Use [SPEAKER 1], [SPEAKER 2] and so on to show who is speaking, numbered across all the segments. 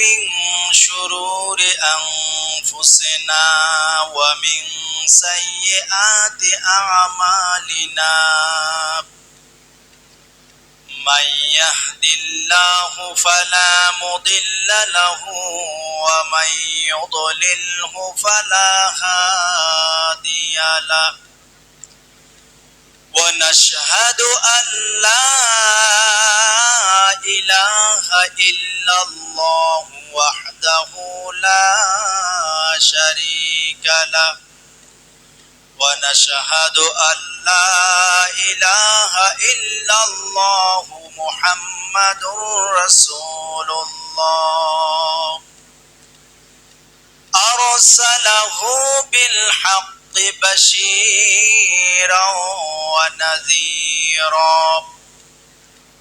[SPEAKER 1] من شرور أنفسنا ومن سيئات أعمالنا. من يهد الله فلا مضل له ومن يضلله فلا هادي له. ونشهد أن لا إلا الله وحده لا شريك له. ونشهد أن لا إله إلا الله محمد رسول الله. أرسله بالحق بشيرا ونذيرا.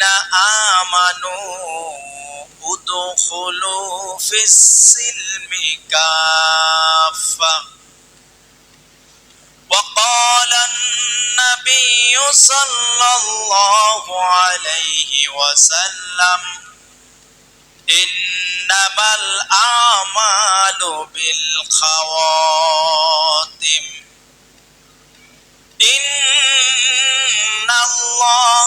[SPEAKER 1] الذين آمنوا ادخلوا في السلم كافة. وقال النبي صلى الله عليه وسلم إنما الأعمال بالخواتم.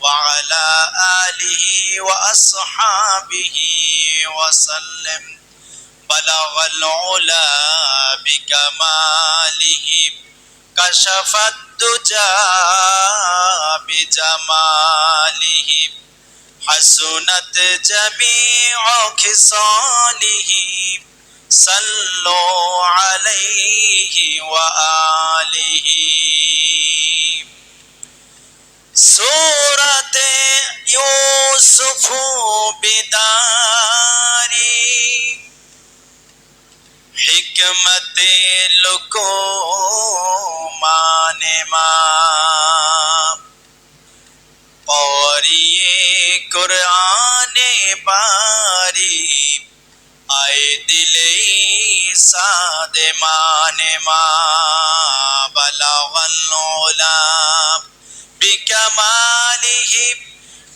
[SPEAKER 1] وعلى آله وأصحابه وسلم. بلغ العلا بكماله كشف الدجى بجماله حسنت جميع خصاله صلوا عليه وآله. سورة صفو بیداری حکمت لکو ماں۔ اور یہ قرآن باری آئے دل ساد مان ماں۔ بلا غلام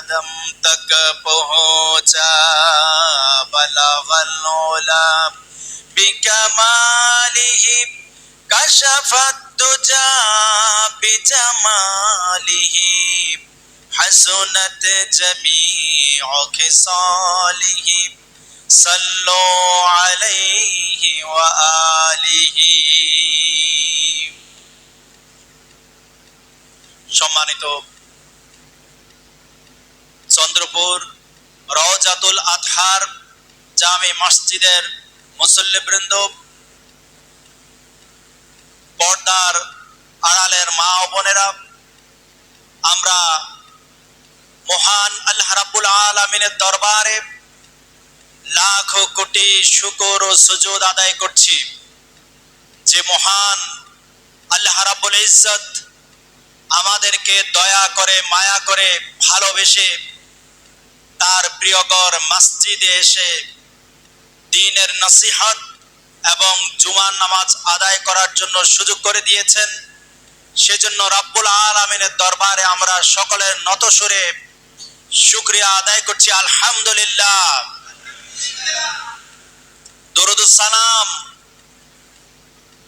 [SPEAKER 1] कदम तक पहुंचा बलगल بكماله كشف الدجى بجماله حسنت جميع خصاله صلوا عليه وآله সম্মানিত চন্দ্রপুর রওজাতুল আতহার জামে মসজিদের মুসল্লিবৃন্দ, পর্দার আড়ালের মা ও বোনেরা, আমরা মহান আল্লাহ আলামিনের দরবারে লাখ কোটি শুকর ও সুজুদ আদায় করছি যে মহান আল্লাহ রাব্বুল ইজ্জত আমাদেরকে দয়া করে, মায়া করে, ভালোবেসে তার প্রিয়কর মসজিদে এসে দিনের নসিহত এবং জুমার নামাজ আদায় করার জন্য সুযোগ করে দিয়েছেন। সেজন্য রাব্বুল আলমিনের দরবারে আমরা সকলের নত সুরে শুক্রিয়া আদায় করছি। আলহামদুলিল্লাহ। দরুদুসালাম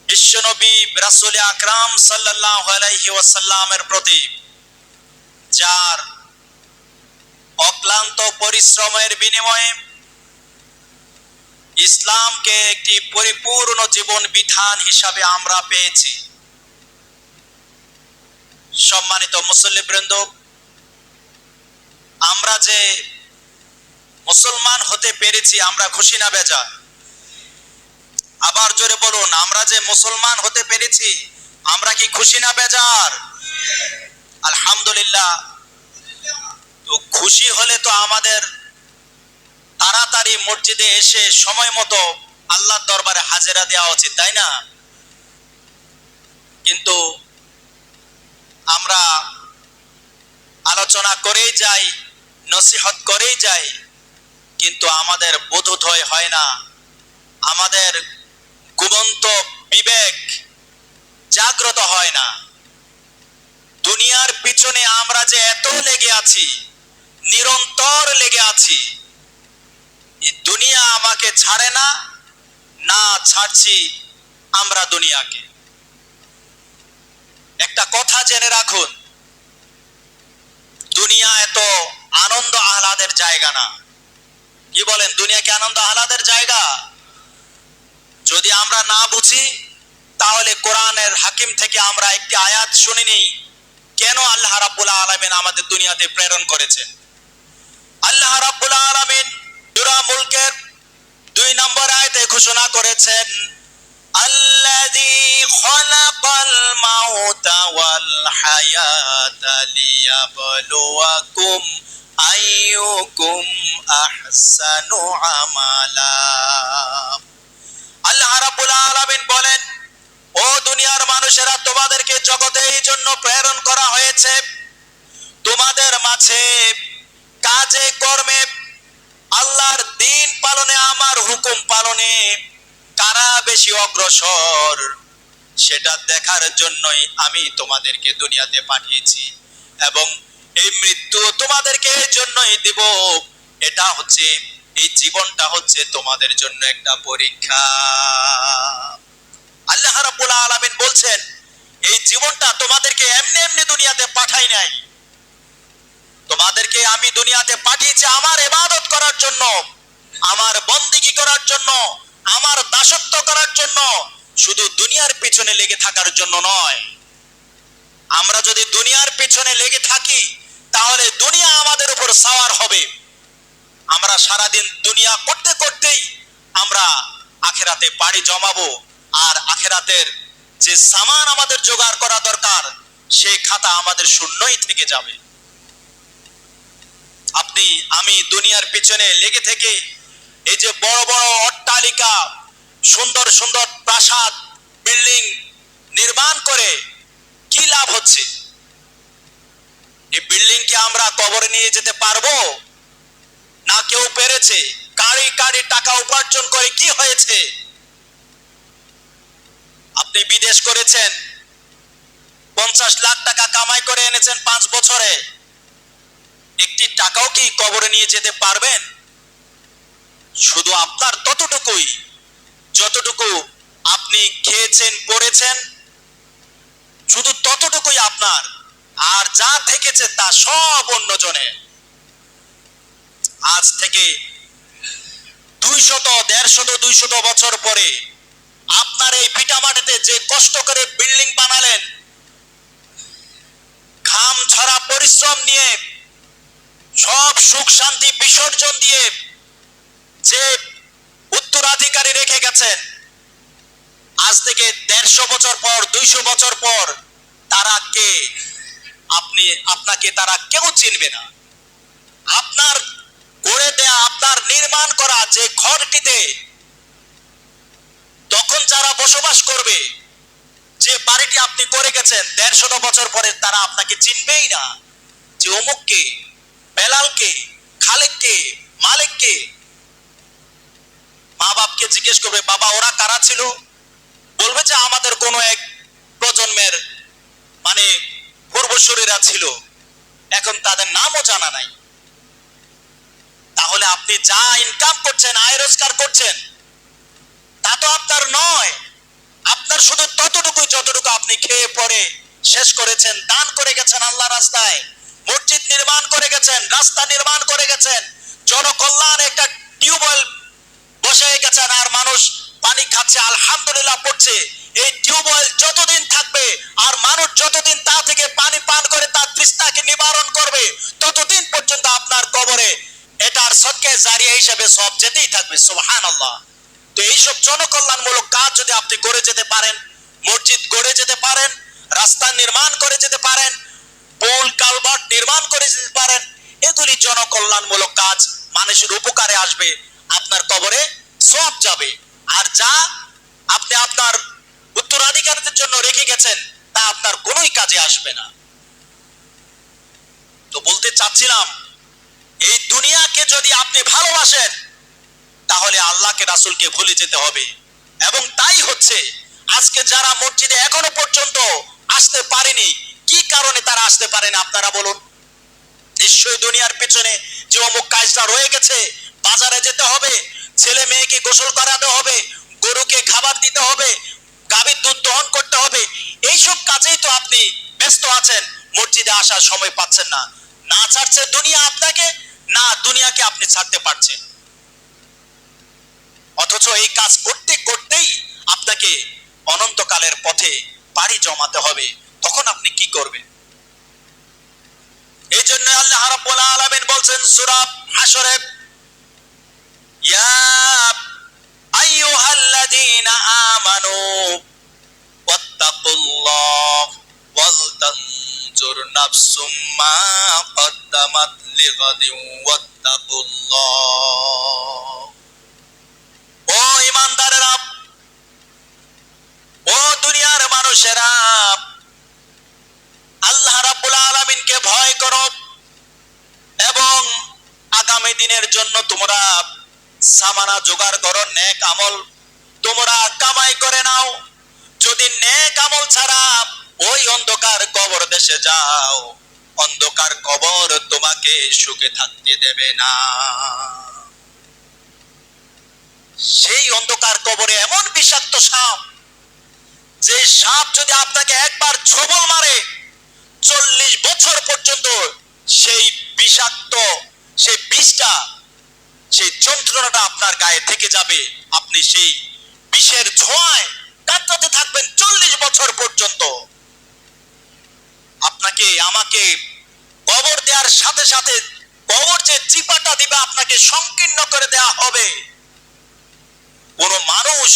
[SPEAKER 1] বিশ্বনবী রাসুল আকরাম সাল্লাহ আলাইহি ওয়াসাল্লামের প্রতি যার অক্লান্ত পরিশ্রমের বিনিময়ে ইসলামকে একটি পরিপূর্ণ জীবন বিধান হিসাবে আমরা পেয়েছি। সম্মানিত মুসল্লিবৃন্দ আমরা যে মুসলমান হতে পেরেছি, আমরা খুশি না বেজা আবার জোরে বলুন, আমরা যে মুসলমান হতে পেরেছি, আমরা কি খুশি না বেজার? আলহামদুলিল্লাহ তো খুশি হলে তো আমাদের তাড়াতাড়ি মসজিদে এসে সময় মতো আল্লাহর দরবারে হাজেরা দেওয়া উচিত, তাই না? কিন্তু আমরা আলোচনা করেই যাই, নসিহত করেই যাই, কিন্তু আমাদের বোধোদয় হয় না। আমাদের ঘুমন্ত বিবেক জাগ্রত হয় না। দুনিয়ার পিছনে আমরা যে এত লেগে আছি নিরন্তর লেগে আছি। দুনিয়া আমাকে ছাড়ে না না ছাড়ছি আমরা দুনিয়াকে। একটা কথা জেনে রাখুন, দুনিয়া এত আনন্দ আহ্লাদের জায়গা না। কি বলেন, দুনিয়া কি আনন্দ আহ্লাদের জায়গা? যদি আমরা না বুঝি, তাহলে কোরআনের হাকিম থেকে আমরা একটি আয়াত শুনিনি, কেন আল্লাহ রাব্বুল আলামিন আমাদের দুনিয়াতে প্রেরণ করেছেন? আল্লাহ রাব্বুল আলামিন সূরা মুলকের দুই নম্বর আয়াতে ঘোষণা করেছেন, আল্লাযী খলাকাল মাউতা ওয়াল হায়াতা লিয়াবলুয়াকুম আইয়ুকুম আহসানু আমালা। আল্লাহ রাব্বুল আলামিন বলেন, ও দুনিয়ার মানুষেরা, তোমাদেরকে জগতে এই জন্য প্রেরণ করা হয়েছে। তোমাদের মাঝে কাজে, কর্মে, আল্লাহর দিন পালনে, আমার হুকুম পালনে কারা বেশি অগ্রসর? সেটা দেখার জন্যই আমি তোমাদেরকে দুনিয়াতে পাঠিয়েছি এবং এই মৃত্যু তোমাদেরকে জন্যই দিব। এটা হচ্ছে, এই জীবনটা হচ্ছে তোমাদের জন্য একটা পরীক্ষা। আল্লাহ রাব্বুল আলামিন বলছেন, এই জীবনটা তোমাদেরকে এমনি এমনি দুনিয়াতে পাঠাই নাই। তোমাদেরকে আমি দুনিয়াতে পাঠিয়েছি আমার ইবাদত করার জন্য, আমার বন্দিগি করার জন্য, আমার দাসত্ব করার জন্য, শুধু দুনিয়ার পিছনে লেগে থাকার জন্য নয়। আমরা যদি দুনিয়ার পিছনে লেগে থাকি, তাহলে দুনিয়া আমাদের উপর সাওয়ার হবে। আমরা সারাদিন দুনিয়া করতে করতেই আমরা আখেরাতে পাড়ি জমাবো, আর আখেরাতের যে সামান আমাদের জোগাড় করা দরকার, সেই খাতা আমাদের শূন্যই থেকে যাবে। আপনি, আমি দুনিয়ার পিছনে লেগে থেকে এই যে বড় বড় অট্টালিকা, সুন্দর সুন্দর প্রাসাদ, বিল্ডিং নির্মাণ করে কি লাভ হচ্ছে? এই বিল্ডিং কি আমরা কবরে নিয়ে যেতে পারব? না কেউ পেরেছে? কারি কারি টাকা উপার্জন করে কি হয়েছে? আপনি বিদেশ করেছেন, পঞ্চাশ লাখ টাকা কামাই করে এনেছেন পাঁচ বছরে। একটি টাকাও কি কবরে নিয়ে যেতে পারবেন? শুধু আপনার ততটুকুই। যতটুকু আপনি খেয়েছেন, পড়েছেন, শুধু ততটুকুই আপনার। আর যা থেকেছে তা সব অন্যজনের। আজ থেকে দুইশত, দেড়শত, দুইশত বছর পরে আপনার এই ভিটামাটিতে যে কষ্ট করে বিল্ডিং বানালেন, ঘাম ছড়া পরিশ্রম নিয়ে সব সুখ শান্তি বিসর্জন দিয়ে যে উত্তরাধিকারী রেখে গেছেন, আজ থেকে দেড়শো বছর পর, দুইশো বছর পর তারা কে? আপনি, আপনাকে তারা কেউ চিনবে না। আপনার করে দেয়া, আপনার নির্মাণ করা যে ঘরটিতে তখন যারা বসবাস করবে, যে বাড়িটি আপনি করে গেছেন দেড়শত বছর পরে তারা আপনাকে চিনবেই না যে অমুককে বেলালকে, খালেককে, মালিককে। মা বাপকে জিজ্ঞেস করবে, বাবা, ওরা কারা ছিল? বলবে যে, আমাদের কোনো এক প্রজন্মের মানে পূর্বসূরীরা ছিল। এখন তাদের নামও জানা নাই। তাহলে আপনি যা ইনকাম করছেন, আয় রোজগার করছেন, তা তো আপনার নয়। আপনার শুধু ততটুকুই যতটুকু আপনি খেয়ে পরে শেষ করেছেন, দান করে গেছেন আল্লাহ রাস্তায়। মসজিদ নির্মাণ করে গেছেন, রাস্তা নির্মাণ করে গেছেন। জনকল্যাণ একটা টিউবওয়েল বসে গেছেন আর মানুষ পানি খাচ্ছে, আলহামদুলিল্লাহ পড়ছে। এই টিউবওয়েল যতদিন থাকবে আর মানুষ যতদিন তা থেকে পানি পান করে, তার তৃষ্ণাকে নিবারণ করবে, ততদিন পর্যন্ত আপনার কবরে এটার সৎকে জারিয়া হিসেবে সব যেতেই থাকবে সুবহান আল্লাহ তো এইসব জনকল্যাণমূলক কাজ যদি আপনি করে যেতে পারেন, মসজিদ গড়ে যেতে পারেন, রাস্তা নির্মাণ করে যেতে পারেন পোল কালভার্ট নির্মাণ করে যেতে পারেন। এগুলি জনকল্যাণমূলক কাজ। মানুষের উপকারে আসবে। আপনার কবরে সব যাবে। আর যা আপনি আপনার উত্তরাধিকারীদের জন্য রেখে গেছেন, তা আপনার কোনোই কাজে আসবে না। তো বলতে চাচ্ছিলাম, এই দুনিয়াকে যদি আপনি ভালোবাসেন, তাহলে আল্লাহকে, রাসুলকে ভুলে যেতে হবে। এবং তাই হচ্ছে, আজকে যারা মসজিদে এখনও পর্যন্ত আসতে পারেনি কি কারণে তারা আসতে পারে না, আপনারা বলুন। নিশ্চয়ই দুনিয়ার পিছনে যে অমুক কাজটা রয়ে গেছে, বাজারে যেতে হবে, ছেলে মেয়েকে গোসল করাতে হবে, গরুকে খাবার দিতে হবে, গাভীর দুধ দহন করতে হবে, এইসব কাজেই তো আপনি ব্যস্ত আছেন, মসজিদে আসার সময় পাচ্ছেন না। না ছাড়ছে দুনিয়া আপনাকে, না দুনিয়াকে আপনি ছাড়তে পারছেন। অথচ এই কাজ করতে করতেই আপনাকে অনন্তকালের পথে পাড়ি জমাতে হবে। তখন আপনি কি করবেন? এই জন্য আল্লাহ রাব্বুল আলামিন বলছেন, সূরা হাশরে ইয়া আইয়ুহাল্লাযীনা আমানু ওয়াত্তাকুল্লাহ নাফসুম মা ও ইমানদারেরা, ও দুনিয়ার মানুষেরা আল্লাহ রাব্বুল আলামিনকে ভয় করো। এবং আগামী দিনের জন্য তোমরা সামানা জোগাড় করো, নেক আমল তোমরা কামাই করে নাও। যদি নেক আমল ছাড়া ওই অন্ধকার কবর দেশে যাও, অন্ধকার কবর তোমাকে সুখে থাকতে দেবে না। সেই অন্ধকার কবরে এমন বিষাক্ত সাপ, যে সাপ যদি আপনাকে একবার ছবল মারে চল্লিশ বছর পর্যন্ত সেই বিষাক্ত সেই বিষটা সেই যন্ত্রণাটা গায়ে থেকে যাবে। আপনি সেই বিষের ছোঁয়ায় কাটাতে থাকবেন চল্লিশ বছর পর্যন্ত। আপনাকে, আমাকে কবর দেওয়ার সাথে সাথে কবর যে চিপাটা দিবে আপনাকে সংকীর্ণ করে দেয়া হবে। কোন মানুষ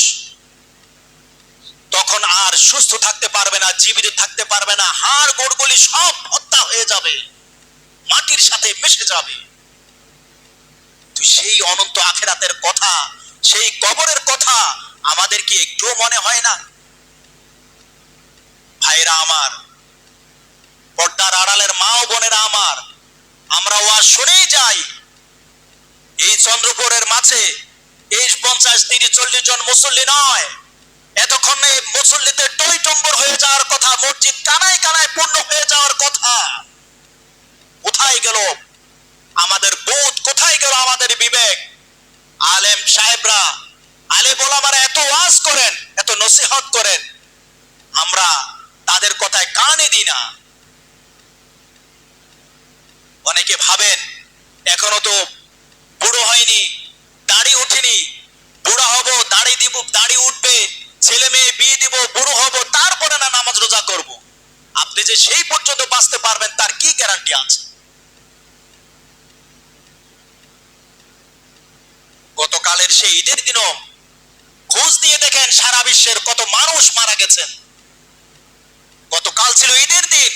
[SPEAKER 1] তখন আর সুস্থ থাকতে পারবে না, জীবিত থাকতে পারবে না। হাড় গোড়গুলি সব হত্যা হয়ে যাবে। মাটির সাথে মিশে যাবে। তো সেই অনন্ত আখেরাতের কথা, সেই কবরের কথা আমাদের কি একটুও মনে হয় না? ভাইরা আমার, পর্দার আড়ালের মা ও বোনেরা আমার, আমরা ওয়াজ শুনেই যাই। এই চন্দ্রপুরের মাঝে এই পঞ্চাশ, তিরিশ, চল্লিশ জন মুসল্লি নয়। এতক্ষণে মুসল্লিতে টই টম্বর হয়ে যাওয়ার কথা, মসজিদ কানায় কানায় পূর্ণ হয়ে যাওয়ার কথা। কোথায় গেল? কোথায় গেল আমাদের বিবেক। আলেম সাহেবরা আলে বলামারা এত ওয়াজ করেন, এত নসিহত করেন। আমরা তাদের কথায় কানে দিই না। অনেকে ভাবেন, এখনও তো বুড়ো হয়নি, দাড়ি উঠেনি, বুড়া হব, দাড়ি দিব, দাড়ি উঠবে, ছেলে মেয়ে বিয়ে দিব, বুড়ো হব, তারপরে না নামাজ রোজা করব। আপনি যে সেই পর্যন্ত বাঁচতে পারবেন, তার কি গ্যারান্টি আছে? গতকালের সেই ঈদের দিনও খোঁজ দিয়ে দেখেন সারা বিশ্বের কত মানুষ মারা গেছেন। গতকাল ছিল ঈদের দিন,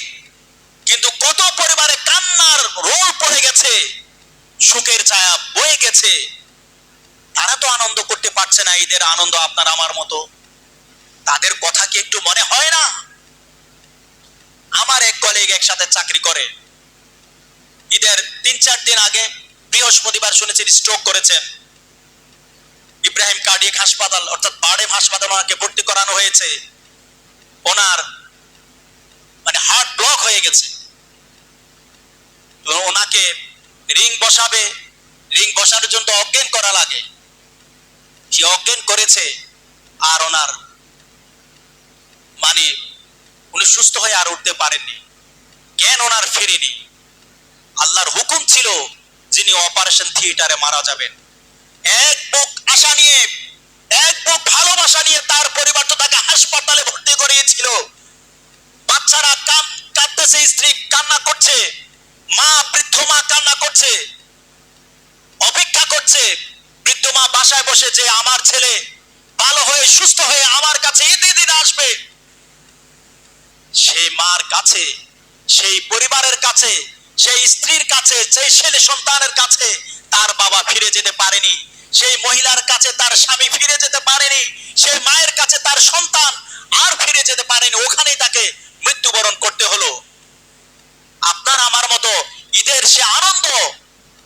[SPEAKER 1] কিন্তু কত পরিবারে কান্নার রোল পড়ে গেছে, সুখের ছায়া বয়ে গেছে। তারা তো আনন্দ করতে পারছে না, ঈদের আনন্দ আপনার আমার মতো। তাদের কথা কি একটু মনে হয় না? আমার এক কলিগ একসাথে চাকরি করে। ঈদের তিন চার দিন আগে বৃহস্পতিবার শুনেছেন স্ট্রোক করেছেন। ইব্রাহিম কার্ডিয়াক হাসপাতাল, অর্থাৎ বার্ডেম হাসপাতাল ওনাকে ভর্তি করানো হয়েছে। ওনার মানে হার্ট ব্লক হয়ে গেছে। ওনাকে রিং বসাবে। রিং বসানোর জন্য অজ্ঞান করা লাগে। সে অজ্ঞান করেছে আর ওনার মানে উনি সুস্থ হয়ে আর উঠতে পারেননি। জ্ঞান ওনার ফেরেনি। আল্লাহর হুকুম ছিল যিনি অপারেশন থিয়েটারে মারা যাবেন। এক বুক আশা নিয়ে, এক বুক ভালোবাসা নিয়ে তার পরিবার তো তাকে হাসপাতালে ভর্তি করিয়েছিল। বাচ্চারা কান, কাঁদতেছে, স্ত্রী কান্না করছে, মা, বৃদ্ধ মা কান্না করছে, অপেক্ষা করছে। বৃদ্ধ মা বাসায় বসে যে আমার ছেলে ভালো হয়ে, সুস্থ হয়ে আমার কাছে ঈদে দিন আসবে। সেই মার কাছে, সেই পরিবারের কাছে, সেই স্ত্রীর কাছে, সেই ছেলে সন্তানের কাছে তার বাবা ফিরে যেতে পারেনি। সেই মহিলার কাছে তার স্বামী ফিরে যেতে পারেনি, সেই মায়ের কাছে তার সন্তান আর ফিরে যেতে পারেনি, ওখানেই তাকে মৃত্যুবরণ করতে হলো। আপনার আমার মতো ঈদের সে আনন্দ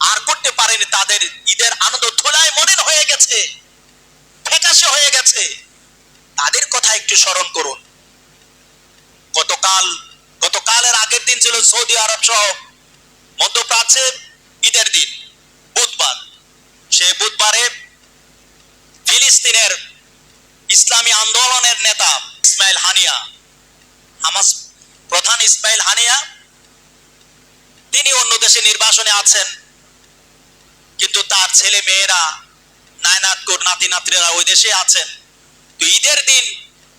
[SPEAKER 1] আর করতে পারেনি, তাদের ঈদের আনন্দ ধুলায় মলিন হয়ে গেছে, ফ্যাকাশে হয়ে গেছে। তাদের কথা একটু স্মরণ করুন। গতকাল, গতকালের আগের দিন ছিল সৌদি আরব সহ মধ্যপ্রাচ্যের ঈদের দিন, বুধবার। সে বুধবারে ফিলিস্তিনের ইসলামী আন্দোলনের নেতা ইসমাইল হানিয়া, হামাস প্রধান ইসমাইল হানিয়া, তিনি অন্য দেশে নির্বাসনে আছেন, কিন্তু তার ছেলে মেয়েরা নায়নাতকুর নাতি নাতনিরা ওই দেশে আছেন। তো ঈদের দিন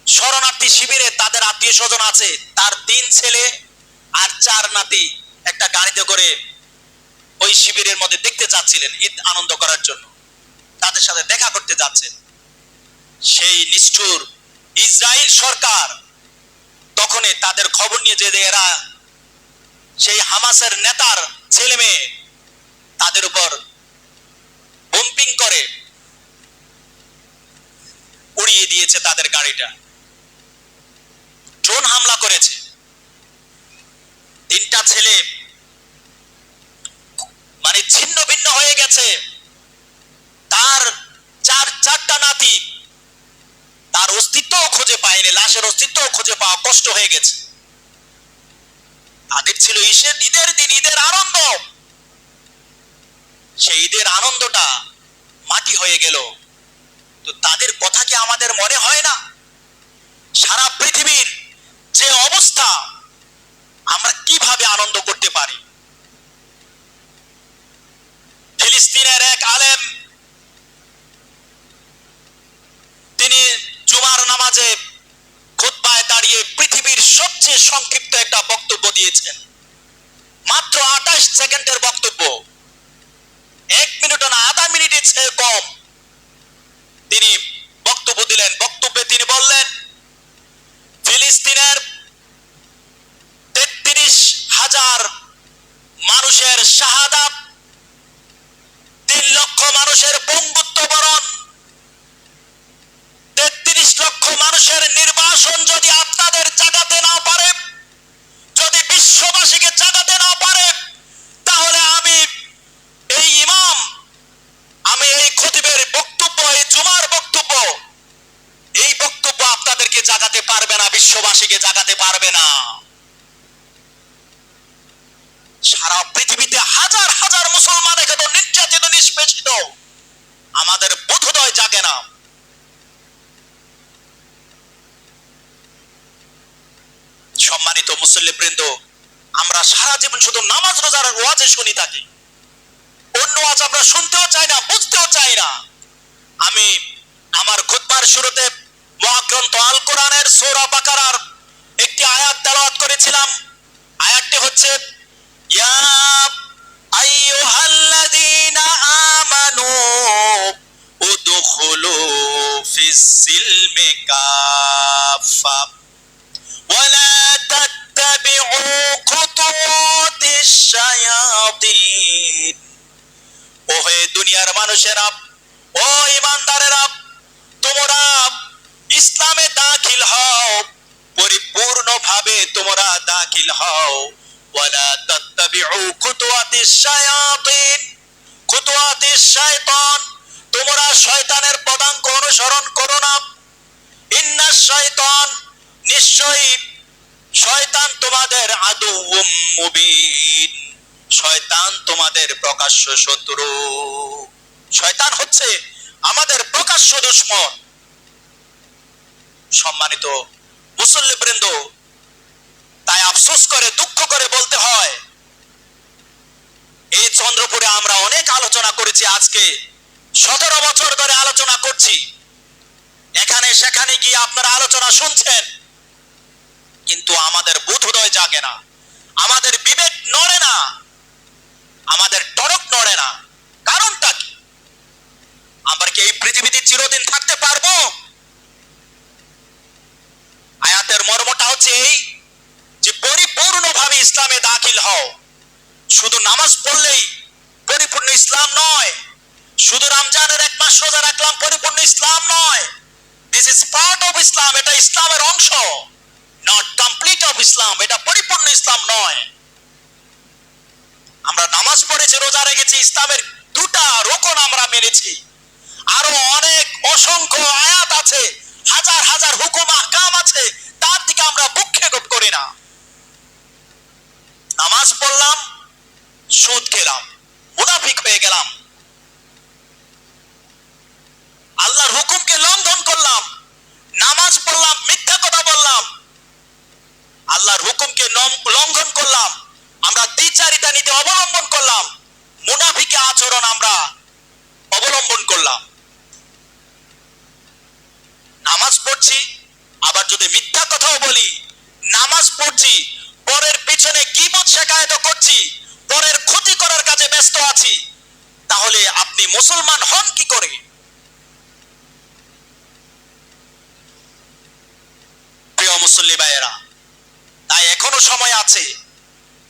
[SPEAKER 1] শরণার্থী শিবিরে তাদের আত্মীয় স্বজন আছে, তার তিন ছেলে আর চার নাতি একটা গাড়িতে করে ওই শিবিরের মধ্যে দেখতে চাচ্ছিলেন ঈদ আনন্দ করার জন্য। তাদের সাথে দেখা করতে যাচ্ছেন। সেই নিষ্ঠুর ইসরায়েল সরকার তখনই তাদের খবর নিয়ে যে এরা সেই হামাসের নেতার ছেলে মেয়ে তাদের উপর বম্পিং করে উড়িয়ে দিয়েছে তাদের গাড়িটা। ড্রোন হামলা করেছে। তিনটা ছেলে মানে ছিন্ন ভিন্ন হয়ে গেছে। তার চার চারটা নাতি, তার অস্তিত্বও খুঁজে পায়নি, লাশের অস্তিত্বও খুঁজে পাওয়া কষ্ট হয়ে গেছে। তাদের ছিল ঈদের ঈদের দিন, ঈদের আনন্দ। সেই ঈদের আনন্দটা মাটি হয়ে গেল। তো তাদের কথা কি আমাদের মনে হয় না? সারা পৃথিবীর যে অবস্থা, আমরা কীভাবে আনন্দ করতে পারি? ফিলিস্তিনের এক আলেম। তিনি জুমার নামাজে খুতবায় দাঁড়িয়ে পৃথিবীর সবচেয়ে সংক্ষিপ্ত একটা বক্তব্য দিয়েছেন। মাত্র আঠাশ সেকেন্ডের বক্তব্য। এক মিনিট না, আধা মিনিটের চেয়ে কম। তিনি বক্তব্য দিলেন। বক্তব্যে তিনি বললেন, ফিলিস্তিনের তেত্রিশ হাজার মানুষের শাহাদাত লক্ষ মানুষের পঙ্গুত্ব বরণ তেত্রিশ লক্ষ মানুষের নির্বাসন যদি আপনাদের জাগাতে না পারে যদি বিশ্ববাসীকে জাগাতে না পারে তাহলে আমি এই ইমাম আমি এই খতিবের বক্তব্য এই জুমার বক্তব্য এই বক্তব্য আপনাদেরকে জাগাতে পারবে না বিশ্ববাসীকে জাগাতে পারবে না সারা পৃথিবীতে হাজার হাজার মুসলমান এখন নির্যাতিত নিষ্পেষিত আমাদের বোধোদয় জাগে না সম্মানিত মুসল্লিবৃন্দ আমরা সারা জীবন শুধু নামাজ রোজার ওয়াজে শুনি থাকি অন্য ওয়াজ আমরা শুনতেও চাই না বুঝতেও চাই না আমি আমার খুতবার শুরুতে মহাগ্রন্থ আল কোরআনের সূরা বাকারার একটি আয়াত তেলাওয়াত করেছিলাম আয়াতটি হচ্ছে ইয়া আইয়ুহাল্লাযীনা আমানু উদখুলু ফিস সিলমি কাফা ওয়ালা তাত্তাবিউ খুতুওয়াতিশ শায়াতিন ও হে দুনিয়ার মানুষেরা ও ইমানদারেরা তোমরা ইসলামে দাখিল হও পরিপূর্ণভাবে তোমরা দাখিল হও ওয়ালা তাত্তাবিউ খুতুওয়াতিশ শায়াতিন খুতুওয়াতিশ শায়তান তোমরা শয়তানের পদাঙ্ক অনুসরণ করো না ইন্না শয়তান নিশ্চয়ই শয়তান তোমাদের আদু মুবিন শয়তান তোমাদের শত্রু। শয়তান হচ্ছে আমাদের প্রকাশ্য দুশ্মন। সম্মানিত মুসল্লিবৃন্দ তাই আফসোস করে, দুঃখ করে বলতে হয়, এই চন্দ্রপুরে আমরা অনেক আলোচনা করেছি আজকে। সতেরো বছর ধরে আলোচনা করছি। এখানে সেখানে গিয়ে আপনারা আলোচনা শুনছেন। কিন্তু আমাদের বোধোদয় জাগে না। আমাদের বিবেক নড়ে না। আমাদের টরক নড়ে না। কারণটা কি? আমরা কি এই পৃথিবীতে চিরদিন থাকতে পারব? আয়াতের মর্মটা হচ্ছে এই যে পরিপূর্ণভাবে ইসলামে দাখিল হও। শুধু নামাজ পড়লেই পরিপূর্ণ ইসলাম নয়। শুধু রমজানের এক মাস রোজা রাখলাম, পরিপূর্ণ ইসলাম নয়। This is part of Islam এটা ইসলামের অংশ নট কমপ্লিট অফ ইসলাম এটা পরিপূর্ণ ইসলাম নয়। আমরা নামাজ পড়েছি, রোজা রেখেছি, ইসলামের দুটা রোকন আমরা মেনেছি। আরও অনেক অসংখ্য আয়াত আছে, হাজার হাজার হুকুম, আহকাম আছে, তার দিকে আমরা ভূক্ষেপ করি না নামাজ পড়লাম সুদ খেলাম মুনাফিক হয়ে গেলাম আল্লাহর হুকুমকে লঙ্ঘন করলাম নামাজ পড়লাম মিথ্যা কথা বললাম আল্লাহর হুকুমকে নম- লঙ্ঘন করলাম আমরা দ্বিচারিতা নীতি অবলম্বন করলাম মুনাফিকে আচরণ আমরা অবলম্বন করলাম নামাজ পড়ছি আবার যদি মিথ্যা কথাও বলি নামাজ পড়ছি পরের পিছনে কিবত শেখায়ত করছি পরের ক্ষতি করার কাজে ব্যস্ত আছি তাহলে আপনি মুসলমান হন কি করে প্রিয় মুসল্লি ভাইয়েরা তাই এখনও সময় আছে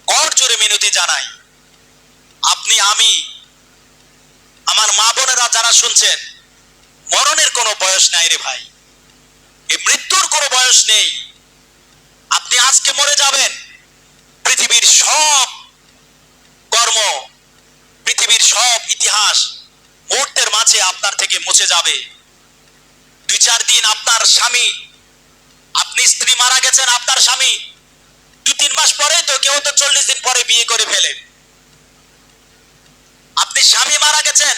[SPEAKER 1] কর জোরে মিনতি জানাই আপনি আমি আমার মা বোনেরা যারা শুনছেন, মরণের কোনো বয়স নাই রে ভাই। এই মৃত্যুর কোনো বয়স নেই। আপনি আজকে মরে যাবেন। পৃথিবীর সব কর্ম, পৃথিবীর সব ইতিহাস মুহূর্তের মাঝে আপনার থেকে মুছে যাবে। দুই চার দিন আপনার স্বামী, আপনি স্ত্রী মারা গেছেন আপনার স্বামী। দু তিন মাস পরে তো কেউ তো চল্লিশ দিন পরে বিয়ে করে ফেলে। আপনি স্বামী মারা গেছেন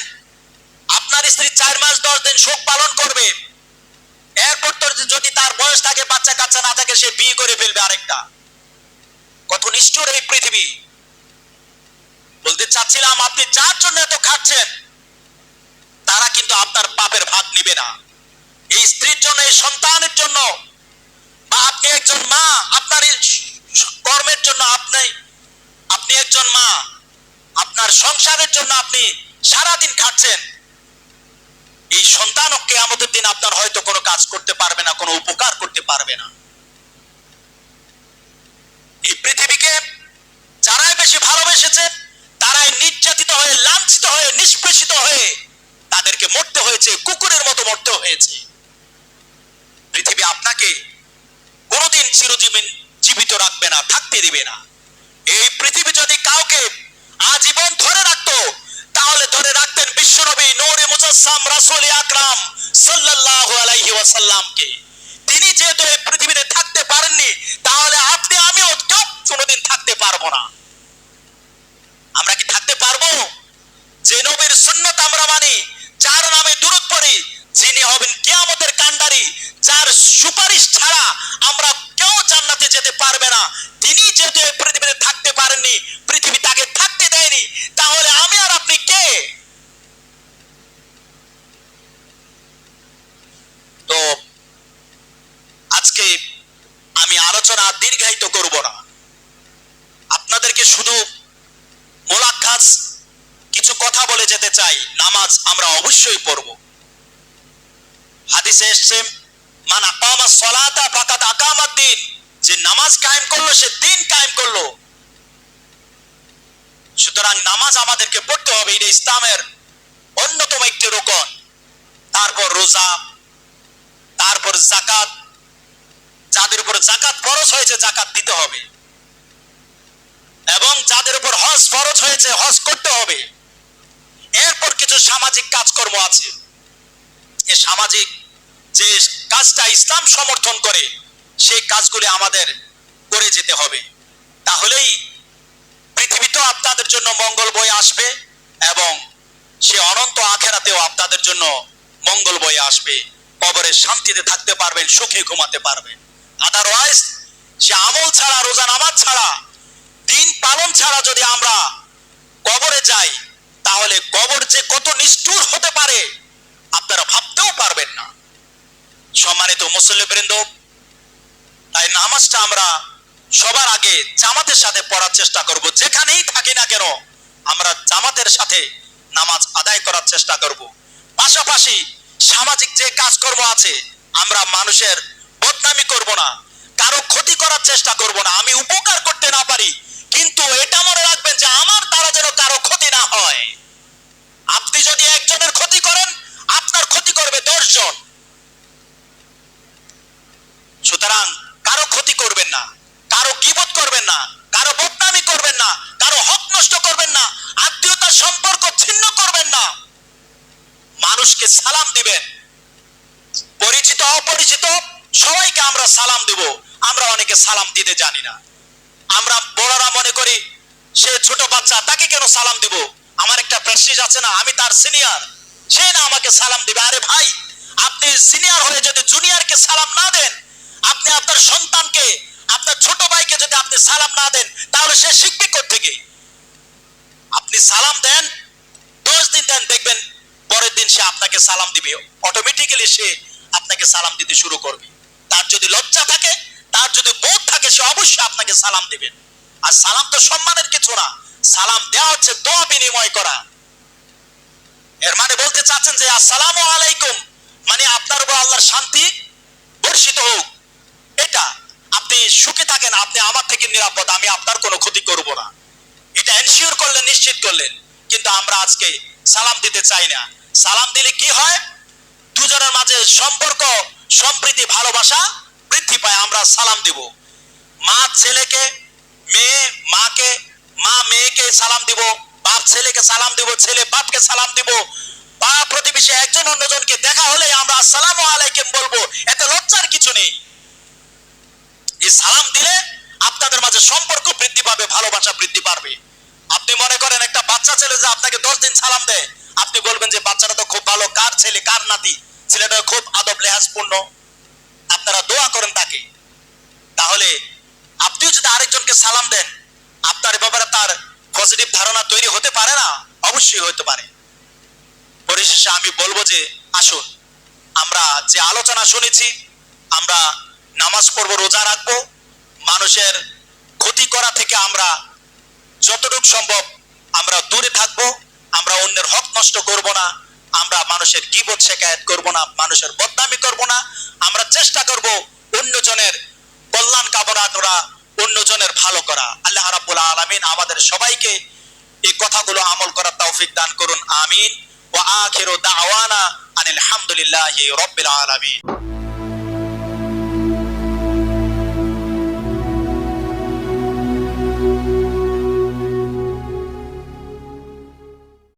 [SPEAKER 1] আপনার স্ত্রী চার মাস, দশ দিন শোক পালন করবে। এরপর তো যদি তার বয়স থাকে, বাচ্চা কাচ্চা না থাকে, সে বিয়ে করে ফেলবে আরেকটা। কত নিষ্ঠুর এই পৃথিবী। বলতে চাচ্ছিলাম, আপনি যার জন্য এত খাচ্ছেন তারা কিন্তু আপনার পাপের ভাগ নিবে না। এই স্ত্রীর জন্য, এই সন্তানের জন্য, বা আপনি একজন মা, আপনার কর্মের জন্য আপনি আপনি একজন মা, আপনার সংসারের জন্য আপনি সারাদিন খাচ্ছেন এই সন্তানকে আমাদের দিন আপনার হয়তো কোনো কাজ করতে পারবে না, কোনো উপকার করতে পারবে না। এই পৃথিবীকে যারাই বেশি ভালোবেসেছে, তারাই নির্যাতিত হয়ে, লাঞ্ছিত হয়ে, নিষ্পেষিত হয়ে তাদেরকে মরতে হয়েছে, কুকুরের মতো মরতে হয়েছে। পৃথিবী আপনাকে কোনোদিন চিরজীবন জীবিত রাখবে না, থাকতে দিবে না। এই পৃথিবী যদি কাউকে আজীবন ধরে রাখতো তাহলে ধরে রাখতেন বিশ্বনবী নূরে মুজাসসাম রাসূল আকরাম সাল্লাল্লাহু আলাইহি ওয়াসাল্লামকে। তিনি যেহেতু এই পৃথিবীতে থাকতে পারেননি, তাহলে আপনি, আমিও কেউ কোনোদিন থাকতে পারব না। আমরা কি থাকতে পারব? যে নবীর সুন্নত আমরা মানি, যার নামে দূরত পড়ি, যিনি হবেন কিয়ামতের কান্ডারি যার সুপারিশ ছাড়া আমরা কেউ জান্নাতে যেতে পারবে না। তিনি যেহেতু পৃথিবীতে থাকতে পারেন আপনাদেরকে শুধু মোলাক্ষাস কিছু কথা বলে যেতে চাই, নামাজ আমরা অবশ্যই পড়ব। হাদিসে এসছে, মান আকামা সলাতা ফাকাত আকামাদ দিন। যে নামাজ কায়েম করল, সে দিন কায়েম করল। সুতরাং নামাজ আমাদেরকে পড়তে হবে, এটা ইসলামের অন্যতম একটি রোকন। তারপর রোজা, তারপর জাকাত যাদের উপর জাকাত ফরজ হয়েছে জাকাত দিতে হবে। এবং যাদের উপর হজ ফরজ হয়েছে, হজ করতে হবে। এরপর কিছু সামাজিক কাজকর্ম আছে। এ সামাজিক যে কাজটা ইসলাম সমর্থন করে, সেই কাজগুলি আমাদের করে যেতে হবে। তাহলেই পৃথিবীতেও আপনাদের জন্য মঙ্গল বই আসবে এবং সে অনন্ত আখেরাতেও আপনাদের জন্য মঙ্গল বই আসবে। কবরে শান্তিতে থাকতে পারবেন, সুখে ঘুমাতে পারবেন। আদারওয়াইজ সে আমল ছাড়া, রোজা নামাজ ছাড়া, দিন পালন ছাড়া যদি আমরা কবরে যাই তাহলে কবর যে কত নিষ্ঠুর হতে পারে, আপনারা ভাবতেও পারবেন না। সম্মানিত মুসল্লিবৃন্দ তাই নামাজটা আমরা সবার আগে জামাতের সাথে পড়ার চেষ্টা করব। যেখানেই থাকি না কেন, আমরা জামাতের সাথে নামাজ আদায় করার চেষ্টা করব। পাশাপাশি সামাজিক যে কাজকর্ম আছে, আমরা মানুষের বদনামি করব না, কারও ক্ষতি করার চেষ্টা করব না। আমি উপকার করতে না পারি, কিন্তু এটা মনে রাখবেন যে আমার দ্বারা যেন কারও ক্ষতি না হয় আপনি যদি একজনের ক্ষতি করেন আপনার ক্ষতি করবে দশজন সুতরাং কারও ক্ষতি করবেন না কারও গিবত করবেন না কারও বদনামি করবেন না কারও হক নষ্ট করবেন না আত্মীয়তার সম্পর্ক ছিন্ন করবেন না মানুষকে সালাম দিবেন পরিচিত অপরিচিত সবাইকে আমরা সালাম দেব আমরা সালাম দিতে জানি না। আমরা বড়রা মনে করি, সে ছোট বাচ্চা, তাকে কেন সালাম দিব? আমার একটা প্রেস্টিজ আছে না, আমি তার সিনিয়র সে না আমাকে সালাম দিবে। আরে ভাই, আপনি সিনিয়র হয়ে যদি জুনিয়রকে সালাম না দেন, আপনি আপনার সন্তানকে, আপনার ছোট ভাইকে যদি আপনি সালাম না দেন, তাহলে সে শিখবে থেকে আপনি সালাম দেন, দশ দিন দেন, দেখবেন পরের দিন সে আপনাকে সালাম দিবে। অটোমেটিক্যালি সে আপনাকে সালাম দিতে শুরু করবে। তার যদি লজ্জা থাকে, তার যদি অবশ্যই আপনাকে সালাম দিবেন আর সালাম তো সম্মানের কিছু না। সালাম দেওয়া হচ্ছে দোয়া বিনিময় করা। এর মানে বলতে চাচ্ছেন যে, আসসালামু আলাইকুম মানে আপনার উপর আল্লাহর শান্তি বর্ষিত হোক। এটা আপনি সুখে থাকেন, আপনি আমার থেকে নিরাপদ, আমি আপনার কোনো ক্ষতি করব না। এটা এনশিওর করলেন নিশ্চিত করলেন কিন্তু আমরা আজকে সালাম দিতে চাই না। সালাম দিলে কি হয়? দুজনের মাঝে সম্পর্ক, সম্প্রীতি, ভালোবাসা বৃদ্ধি পায়। আমরা সালাম দিব। মা ছেলেকে, মেয়ে মাকে, মা মেয়েকে সালাম দিব, বাপ ছেলেকে সালাম দিব, ছেলে বাপকে সালাম দিব। বা প্রতিবেশী একজন অন্যজনকে দেখা হলে আমরা আসসালামু আলাইকুম বলব, এতে লজ্জার কিছু নেই। এই সালাম দিলে আপনাদের মাঝে সম্পর্ক বৃদ্ধি পাবে, ভালোবাসা বৃদ্ধি পাবে আপনি মনে করেন একটা বাচ্চা ছেলে যে আপনাকে দশ দিন সালাম দেয়, আপনি বলবেন যে বাচ্চাটা তো খুব ভালো, কার ছেলে, কার নাতি? ছেলেটা খুব আদব, লেহাজপূর্ণ। আপনারা দোয়া করেন তাকে। তাহলে আরেকজনকে সালাম দেন। আপনার ব্যাপারে তার পজিটিভ ধারণা তৈরি হতে পারে না? অবশ্যই হতে পারে। পরিশেষে আমি বলব যে, আসুন, আমরা যে আলোচনা শুনেছি, আমরা নামাজ পড়ব, রোজা রাখব, মানুষের ক্ষতি করা থেকে আমরা যতটুকু সম্ভব আমরা দূরে থাকব, আমরা অন্যের হক নষ্ট করব না, আমরা মানুষের কিবোধ শেখায়ত করব না, মানুষের বদনামি করব না, আমরা চেষ্টা করব অন্যজনের কল্যাণ কামনা করা অন্যজনের ভালো করা। আল্লাহ রাবুল আলামিন আমাদের সবাইকে এই কথাগুলো আমল করার তৌফিক দান করুন। আমিন। ওয়া আখিরু দাওয়ানা আনিল হামদুলিল্লাহি রাব্বিল আলামিন।